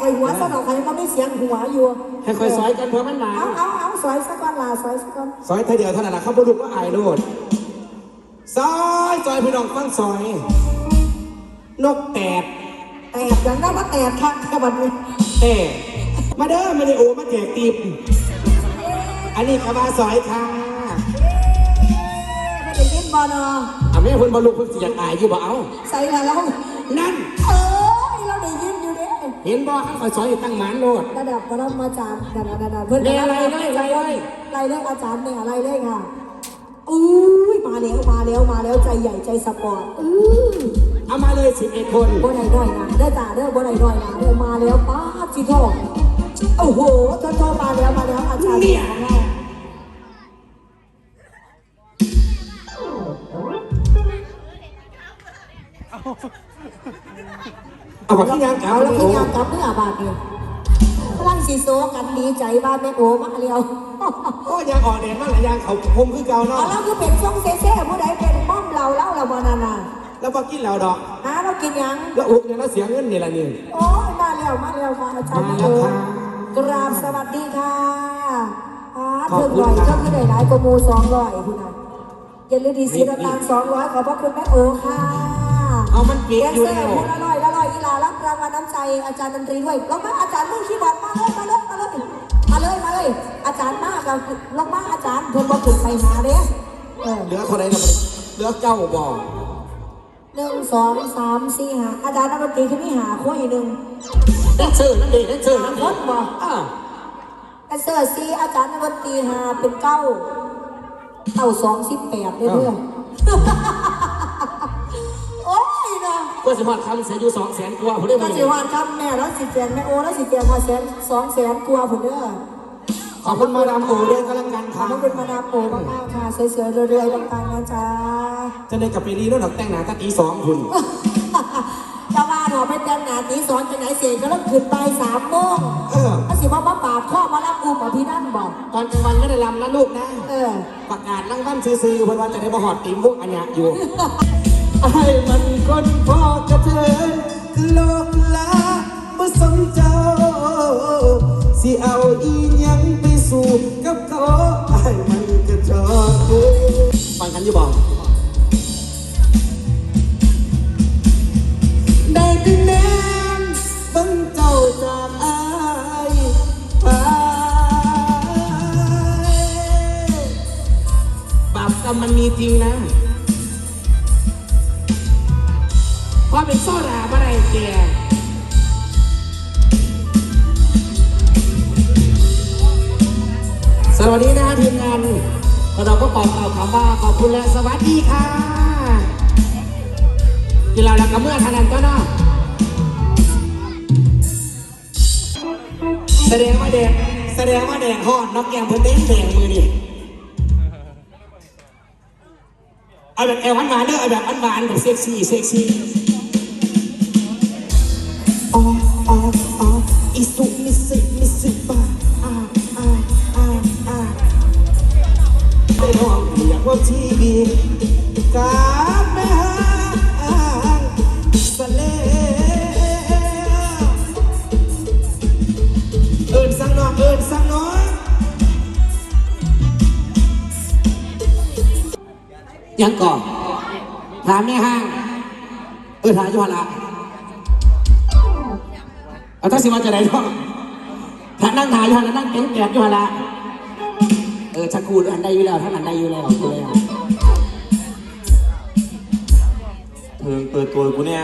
คอยหัวซะหน่อยใครก็ไม่เสียงหัวอยู่ให้คอยซอยกันเพื่อมันหนาเอาเอาเอาซอยสักก้อนลาซอยสักก้อนซอยเท่าเดียวเท่านั้นนะเขาบุรุษว่าอายโลดซอยซอยพี่น้องฟังซอย นกแตดแตกอย่างนั้นว่าแตกค่ะแค่วันนี้แตดมาเด้อมาเด้โอมาแจกตีบอันนี้กระบาซอยค่ะไม่ได้ยินบอลออะแม่เพิ่นบรรลุเพิ่นสิอยากอายอยู่บ่เอาใส่แล้วนั่น ห็นบ่ข้างคอยซอยอยู่ตั้งหมานโลด ระดับปรมาจารย์ระดับระดับเพื่อนเนี่ยอะไรเลยอะไรเลยอะไรเลยอาจารย์เนี่ยอะไรเลยค่ะอุ้ยมาแล้วมาแล้วมาแล้วใจใหญ่ใจสปอร์ตอื้อเอามาเลยสิบเอ็ดคนบ่ได้ด้อยนะได้จ่าเด้อบ่ได้ด้อยนะเด้อมาแล้วป้าจิโตโอ้โหทนโทมาแล้วมาแล้วอาจารย์ของเรา เอาของที่ยังเก่าเอาแล้แล้ววโอ้พี่ยามกลับเมื่อบาทเนี่ยพลังสีโซกันดีใจบ้านแม่โอมาเรียวโอ้ยังอ่อนแดดมากหลายอย่างเขาคมคือเก่าเอาเนาะแล้วคือเป็นช่องเซ่ๆผู้ใดเป็นป้อมเราเล่าเราบานานาแล้วบอกกินแล้วดอกหาเรากินยังแล้วอุกเนี่ยเราเสียเงินนี่ละนี่โอ้ยมาแล้วมาแล้วค่ะอาจารย์มาโอแล้วค่ะกราบสวัสดีค่ะอ่าขอบถึงคุณร้อยค่ะก็คือได้หลายกว่าหมูสองร้อยคุณนะอย่าลืมดีสีน้ำตาลสองร้อยขอบพระคุณแม่โอค่ะ เอามันปิดแดนอยู่เซอแล้ร์ว วัลน้ำใจอาจารย์ดนตรีด้วยลงมาอาจารย์มือคีย์บอร์ดมาเลยมาเลยมาเลยมาเลยมาเลย อาจารย์มากเราลงมาอาจารย์เพิ่นบอกถึงไปหาเด้เออเหลือคนไหนเหลือเก้าบ่อหนึ่งสองสามสี่ห้าอาจารย์นักดนตรีขึ้นนี่หาคู่อีกหนึ่งนั่นเชิญนั่นเด็นั่นเชิญนั่นรถบ่อ่าแดนเซอร์สี่อาจารย์นักดนตรีหาเป็นเก้าเก้าสองสิบแปดเด้อเพื่อนโอ้ยนะ ก็สิมาทำเสียอยู่สองแสนกว่าผมได้ไหมก็สิวานครับแม่แล้วสิแสนแม่โอแล้วสิแสนมาแสนสองแสนกว่าผุนเด้อขอบคุณมาดามโอด้วยก็แล้วกันขคอบรับคุณมาดามโอมากๆค่ะสวยๆเรื่อยๆปังๆนะจ๊ะจะได้กลับไปรีแล้วดอกแต่งหนาตั้งตีสองคุณจะว่าหนอไปแต่งหนาตีสอนจะไหนเสียก็ต้องขึ้นไปสามโมงเออก็สิว่ามาปาดข้อมารับอุ้มอะพี่นั่นบอกตอนกลางวันก็ได้ลำนะลูกนะ เออ ประกาศรางวัลซื้อๆเพื่อนว่าจะได้มาหอดตีมพวกอันเนี้ยอยู่ ไอ้มันคนพ่อกระเทยโลกลาบ่สนเจ้า สิเอาอีหยังไปสู่กับเขาไอ้มันกระจอกฟังกันอยู่บ่ได้แต่แนมเบังเจ้าจากอายไปบาปกรรมมันมีจริงนะ พอเป็นโซดาบ่ได้แกสวัสดีนะทีมงานเราก็ขอกล่าคำว่าขอบคุณและสวัสดีค่ะกีฬาแล้วก็เมื่อทานันก็เนาะแสดงว่าแดงแสดงว่าแดงฮอดนกแกงเพิ่นเต้นแดงมือนี่เอาแบบแอลหวานๆเด้อเอาแบบหวานๆแบบเซ็กซี่เซ็กซี่ บ่ทีวีกับแม่ห่างสะเลเอิญสังน้องเอิญสังน้องยังก่อนถามแม่ห้าง เออถามอยุหันละเอาถ้าสิว่าจะไหนก็ถ้านั่งถ่ายอยู่หันละนั่งเต็งแกดอยู่หันละเออชักกูดอันใดอยู่แล้วท่านอันใดอยู่แล้วอยู่แล้ว เพิ่งเปิดตัวกูเนี่ย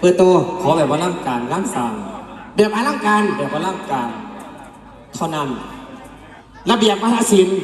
เปิดตัวขอแบบว่าร่างการร่างสร้างแบบอลังการแบบว่าร่างการ เท่านั้น ระเบียบมหาศิลป์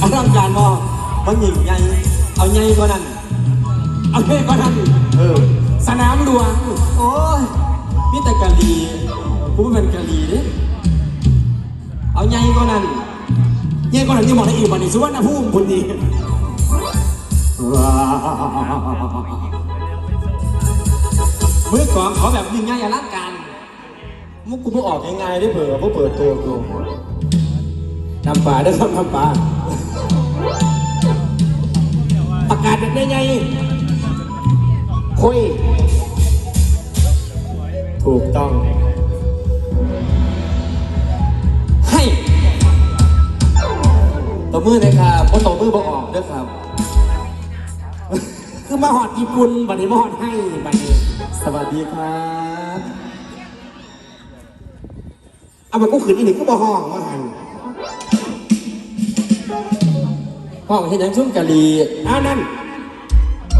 อลังการบ่มันหญิงใหญ่เอาใหญ่กว่านั้นเอาเพ่ก็ทันเออสนามหลวงโอ้ยมีแต่กะลีกูไม่เป็นกะลีเด้เอาใหญ่กว่านั้นเย่ก็ทันที่หมอได้อีกวันนี้สุวรรณภูมิคนดี มือกองขอแบบยิ่งใหญ่อลังการมุกกูไม่ออกง่ายๆได้เผื่อเพราะเปิดตัวกูน้ำปลาได้อครับน้ำปลาประกาศแบบใหญ่ๆคุย ถูกต้อง ให้ตบมือเลยครับเพราะตบมือบ่ออกเด้ครับ คือมาหอดญี่ปุ่นบัดนี้มาหอดให้บัดนี้สวัสดีครับเอามันก็ขืนอีกหนึ่งก็บ่ห้องมาหันห้องเห็นยังชุ่มกะลีเอานั่น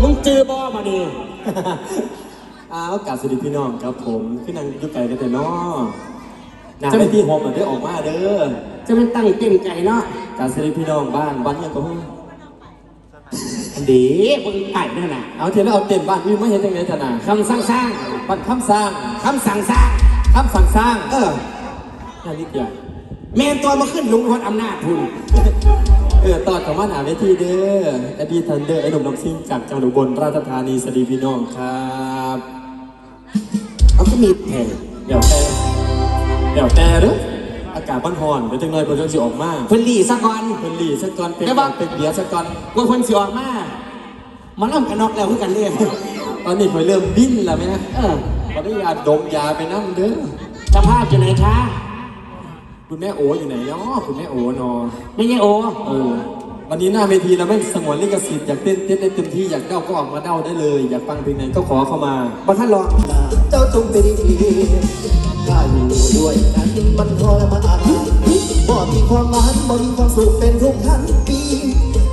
มึงจือบ่บัดนี้ อ้าวกาสวัสดีพี่น้องครับผมขึ้นนั่งอยุไก่กันแต่น้อนาจะไม่พี่โฮมอะเด้อออกมาเด้อจะเป็นตั้งเต็มใจเนาะกาสวัสดีพี่น้องบ้านบ้านยังก็เพิ่งอัน ดีมึงไก่นั่นน่ะเอาเทียนแล้วเอาเต็มบ้านพี่ไม่เห็นยังไงธนาคำสั่งสร้างปัดคำสร้างคำสั่งสร้างคำสั่งสร้างเออแค่นิดเดียวเมนตัวมาขึ้นลุงพลอำนาจทุนเออตอนของมาหาเวทีเด้ออดีทันเดอร์ไอ้หนุ่มน้ำซิ่งจากจังหวัดอุบลราชธานีสวัสดีพี่น้องครับเอาก็มีแผ่เดี๋ยวแต่เดี๋ยวแต่เด้อ อากาศบ้านฮอนเดี๋ยวจังเลยเพิ่นจะสิออกมาเพิ่นหลีสักก่อน เพิ่นหลีสักก่อนเป็นได้ปะเป็นเบียร์สักก่อน ว่าเพิ่นสิออกมามาล่ำกันนอกแล้วคือกันเลยตอนนี้ข่อยเริ่มดิ้นแล้วไหมนะเออขอได้ยาดมยาไปนั่งเด้อสภาพอยู่ไหนคะคุณแม่โออยู่ไหนเนาะคุณแม่โอเนอไม่ใช่โอเออ วันนี้หน้าเวทีเราไม่สงวนลิขสิทธิ์อยากเต้นเต้นได้เต็มที่อยากเด้าก็ออกมาเด้าได้เลย อยากฟังเพลงไหนก็ขอเข้ามาบัท่านรองเจ้าจงเป็นดีถ้าอยู่ด้วยกันมันทรมานบ่มีความหวานบ่มีความสุขเป็นทุกทั้งปี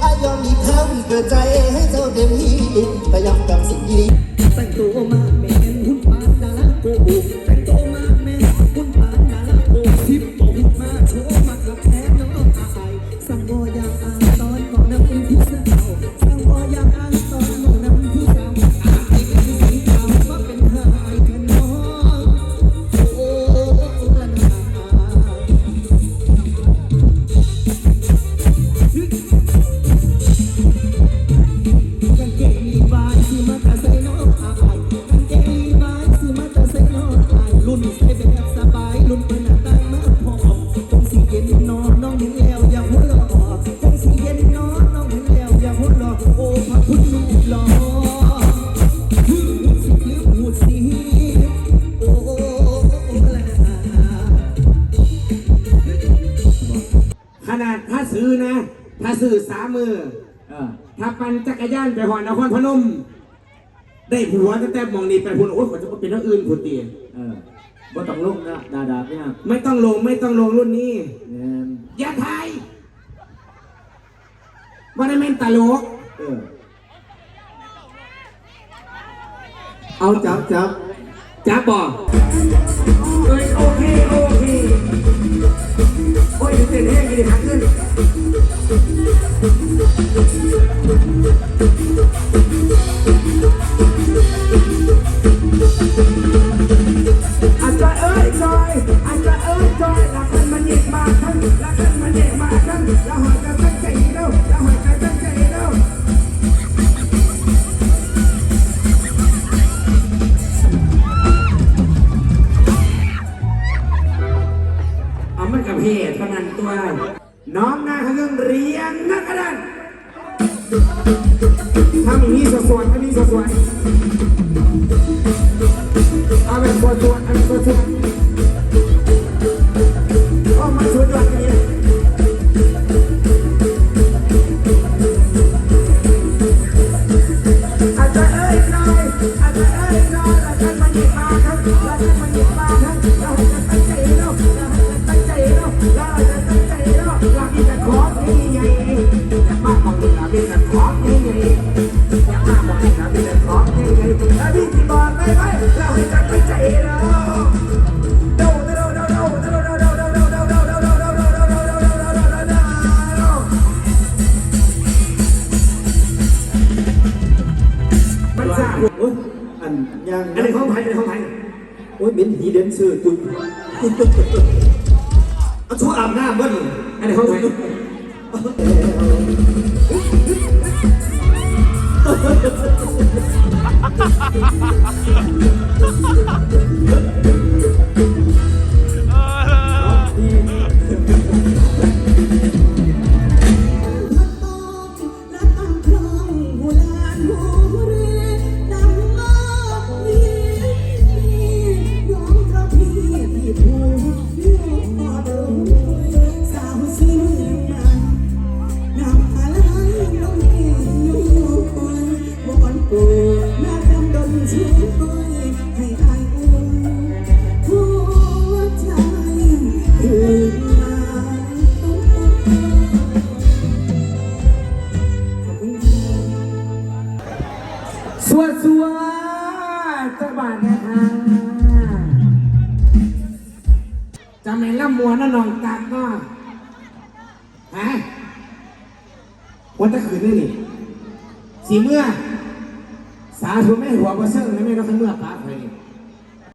อายอมอีกครั้งเกิดใจให้เจ้าเต็มที่แต่ย้ำกับสิ่งดีแต่งตัว ซื้อสามมือถ้าปั่นจักรยานไปหอนนครพนม ได้ผัวตั้งแต่มองนี่ไปพุ่นโอ้ยมันจะเป็นเรื่องอื่นพุ่นตีเออบ่ต้องลงนะดาดาเนี่ยไม่ต้องลงไม่ต้องลงรุ่นนี้แม่นอย่าไทยว่าได้แม่นตลก เออเอาจับจับ จ้าบอกเอ้ยโอเคโอเคโอ้ งโอ้ยอันยังอันนี้ของไทยอันนี้ของไทยโอ้ยเป็นผีเดนเซอร์จุ๊บ เอาชั่วอาบน้ำบ่นี่อันนี้ของไทย สวดสวดสบายนะคะจำเป็นละมัวนะนองตาก็ฮะวันตะขืนนี่สีเมื่อ สาธุไม่หัวบ่เซิงแล้วไม่รักเมื่อป้าเคย